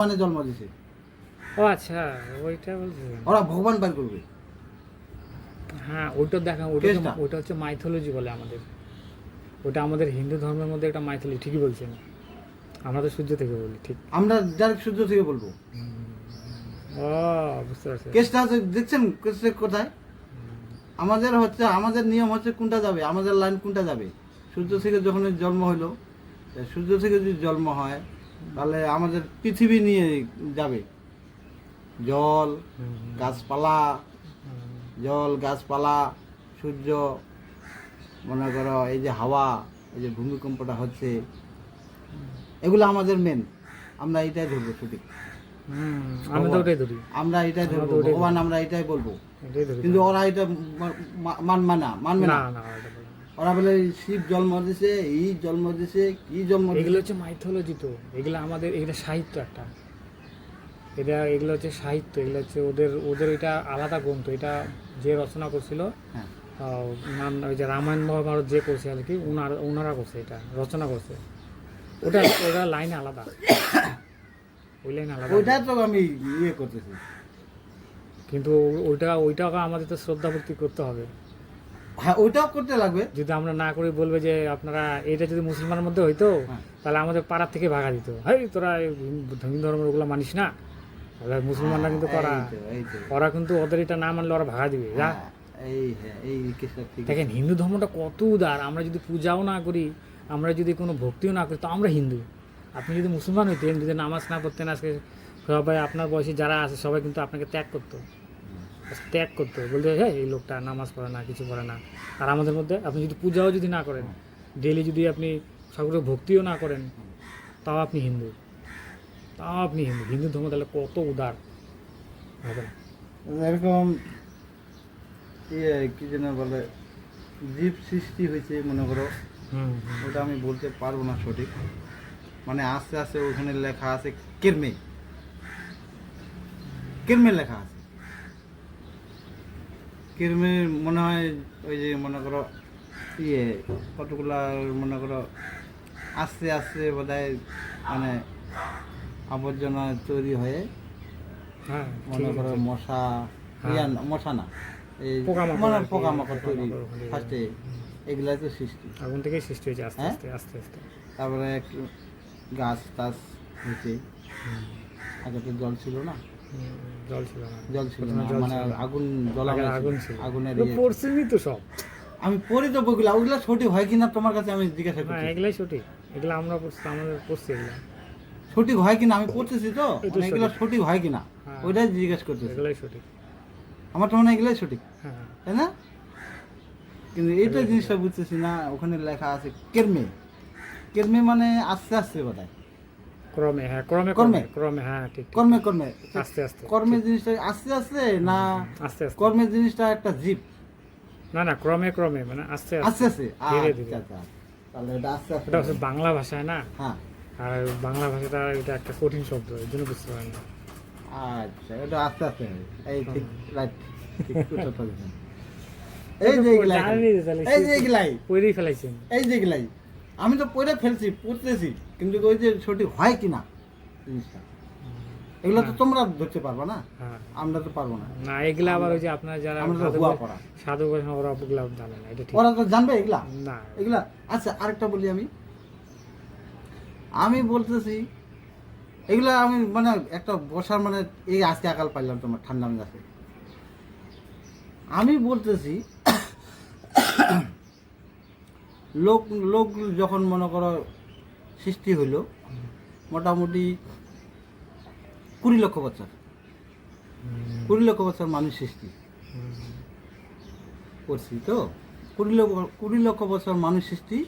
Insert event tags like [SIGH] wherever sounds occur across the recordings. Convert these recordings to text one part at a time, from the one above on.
মানে জন্ম দিছে। ও আচ্ছা ওইটা বলছি। ওরা ভগবান বার করবে। হ্যাঁ ওইটা দেখা ওইটা কেসটা? হচ্ছে- মাইথোলজি বলে আমাদের। ওটা আমাদের হিন্দু ধর্মের মধ্যে একটা মাইথোলজি ঠিকই বলছেন। আমরা তো সূর্য থেকে বলি ঠিক। আমরা ডাইরেক্ট সূর্য থেকে বলব। ও বুঝতে পারছি। কেসটা আছে দেখছেন কেসটা কোথায়? আমাদের হচ্ছে আমাদের নিয়ম হচ্ছে কোনটা যাবে আমাদের লাইন কোনটা যাবে? সূর্য থেকে যখন জন্ম হলো তা সূর্য থেকে যদি জন্ম হয় তাহলে আমাদের পৃথিবী নিয়ে যাবে। জল গাছপালা জল গাছপালা সূর্য মনে করো এই যে হাওয়া এই যে ভূমিকম্পটা হচ্ছে এগুলো আমাদের মেন আমরা এটাই ধরবো সঠিক আমরা এটাই ধরবো। ভগবান আমরা এটাই বলব। কিন্তু ওরা এটা মানবে না। মানবে না। ওরা বলে শিব জন্ম দিছে এই জন্ম দিছে কি জন্ম এগুলো হচ্ছে মাইথোলজি তো। এগুলো আমাদের এগুলো সাহিত্য একটা। এটা এগুলো হচ্ছে সাহিত্য এগুলো হচ্ছে ওদের ওদের এটা আলাদা গ্রন্থ। এটা যে রচনা করছিল হ্যাঁ। ওই যে রামায়ণ মহাভারত যে করছে আর কি ওনার ওনারা করছে এটা রচনা করছে। ওটা ওটা লাইন আলাদা। ওই লাইন আলাদা। ওইটা তো আমি ইয়ে করতেছি। কিন্তু ওইটা ওইটাকে আমাদের তো শ্রদ্ধা ভক্তি করতে হবে। হ্যাঁ ওইটাও করতে লাগবে। যদি আমরা না করে বলবে যে আপনারা এটা যদি মুসলমানের মধ্যে হইতো হ্যাঁ। তাহলে আমাদের পাড়ার থেকে ভাগা দিত। হেই তোরা হিন্দু ধর্মের ওগুলো মানিস না। মুসলমানরা কিন্তু করা এই তো। ওরা কিন্তু ওদের এটা না মানলে ওরা ভাগা দিবে। যা। হ্যাঁ, হ্যাঁ। দেখেন হিন্দু ধর্মটা কত উদার। আমরা যদি পূজাও না করি আমরা যদি কোনো ভক্তিও না করি তো আমরা হিন্দু। আপনি যদি মুসলমান হইতেন যদি নামাজ না পড়তেন আজকে সবাই আপনার বয়সী যারা আছে সবাই কিন্তু আপনাকে ত্যাগ করতো। ত্যাগ করতো বলতে হ্যাঁ এই লোকটা নামাজ পড়ে না কিছু পড়ে না। আর আমাদের মধ্যে আপনি যদি পূজাও যদি না করেন ডেলি যদি আপনি ঠাকুরের ভক্তিও না করেন তাও আপনি হিন্দু। তাও আপনি হিন্দু। হিন্দু ধর্ম তাহলে কত উদার। হবে এরকম ইয়ে কি যেন বলে জীব সৃষ্টি হয়েছে মনে করো। ওটা আমি বলতে পারব না সঠিক। মানে আস্তে আস্তে ওখানে লেখা আছে কেরমে কেরমে লেখা আছে। কেরমে মনে হয় ওই যে মনে করো ইয়ে কতগুলা মনে করো আস্তে আস্তে বোধহয় মানে আবর্জনা তৈরি হয়ে হ্যাঁ মনে করো মশা হ্যাঁ। মশা না এই পোকামাকড় তৈরি। ফার্স্টে এগুলাই তো সৃষ্টি। আগুন থেকেই সৃষ্টি হয়েছে আস্তে হ্যাঁ? আস্তে আস্তে আস্তে। তারপরে একটু গাছ টাছ হয়েছে। আগে তো জল ছিল না। জল ছিল না জল ছিল না মানে আগুন জ্বলা আগুন ছিল। আগুনের ইয়ে। তো সব। আমি পড়ি তো বইগুলা ওগুলা হয় কিনা তোমার কাছে আমি জিজ্ঞাসা হ্যাঁ করছি। এগুলাই এগুলো আমরা পড়ছি আমাদের পড়ছি এগুলো। সঠিক হয় কিনা? আমি পড়তেছি তো মানে এগুলা সঠিক। হয় কিনা? হ্যাঁ। ওইটাই জিজ্ঞেস করতেছি। এগুলাই সঠিক। আমার তো মনে হয় এগুলাই সঠিক। হ্যাঁ। তাই না? কিন্তু এইটা জিনিসটা বুঝতেছি না ওখানে লেখা আছে কেরমে। কেরমে মানে আস্তে আস্তে বোধহয়। ক্রমে হ্যাঁ ক্রমে কর্মে? ক্রমে হ্যাঁ ঠিক। কর্মে কর্মে? আস্তে আস্তে। কর্মের জিনিসটা আস্তে আস্তে না আস্তে আস্তে। কর্মের জিনিসটা একটা জীব না না ক্রমে ক্রমে মানে আস্তে আস্তে। আস্তে আস্তে? ধীরে আচ্ছা, ধীরে। আচ্ছা। তাহলে এটা আস্তে আস্তে এটা হচ্ছে বাংলা ভাষায় না? হ্যাঁ। আর বাংলা ভাষাটা এটা একটা কঠিন শব্দ এই জন্য বুঝতে পারেন। না আচ্ছা এটা আস্তে আস্তে। এই ঠিক রাইট ঠিক [LAUGHS] কথা এই যে জানেনই এই যে এগুলাই। পড়েই ফেলাইছেন। এই যে এগুলাই। আমি তো পড়ে ফেলছি পড়তেছি কিন্তু ওই যে সঠিক হয় কিনা? জিনিসটা এগুলো তো তোমরা ধরতে পারবা না? হ্যাঁ। আমরা তো পারব না। না এগুলা আবার ওই যে আপনার যারা আমরা তো সাধু হুয়া পড়া। সাধু বলে ওরা ওগুলা জানে না এটা ঠিক। ওরা তো জানবে এগুলা? না। এগুলা আচ্ছা আরেকটা বলি আমি। আমি বলতেছি এগুলা আমি মানে একটা বসার মানে এই আজকে আকাল পাইলাম তোমার ঠান্ডা মেজাজে। আমি বলতেছি লোক লোক যখন মনে করো সৃষ্টি হইল মোটামুটি কুড়ি লক্ষ বছর। কুড়ি লক্ষ বছর মানুষ সৃষ্টি। করছি তো? কুড়ি লক্ষ কুড়ি লক্ষ বছর মানুষ সৃষ্টি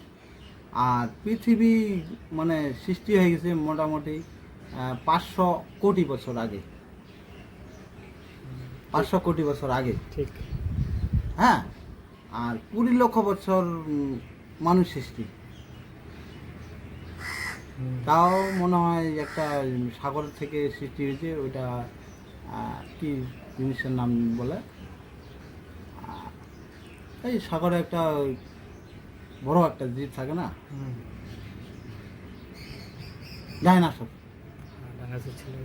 আর পৃথিবী মানে সৃষ্টি হয়ে গেছে মোটামুটি পাঁচশো কোটি বছর আগে। পাঁচশো কোটি বছর আগে। ঠিক। হ্যাঁ? আর কুড়ি লক্ষ বছর মানুষ সৃষ্টি। তাও মনে হয় একটা সাগর থেকে সৃষ্টি হয়েছে ওইটা কি জিনিসের নাম বলে? এই সাগরে একটা বড় একটা জীব থাকে না। ডাইনাসর। আর বাংলাদেশের ছেলে।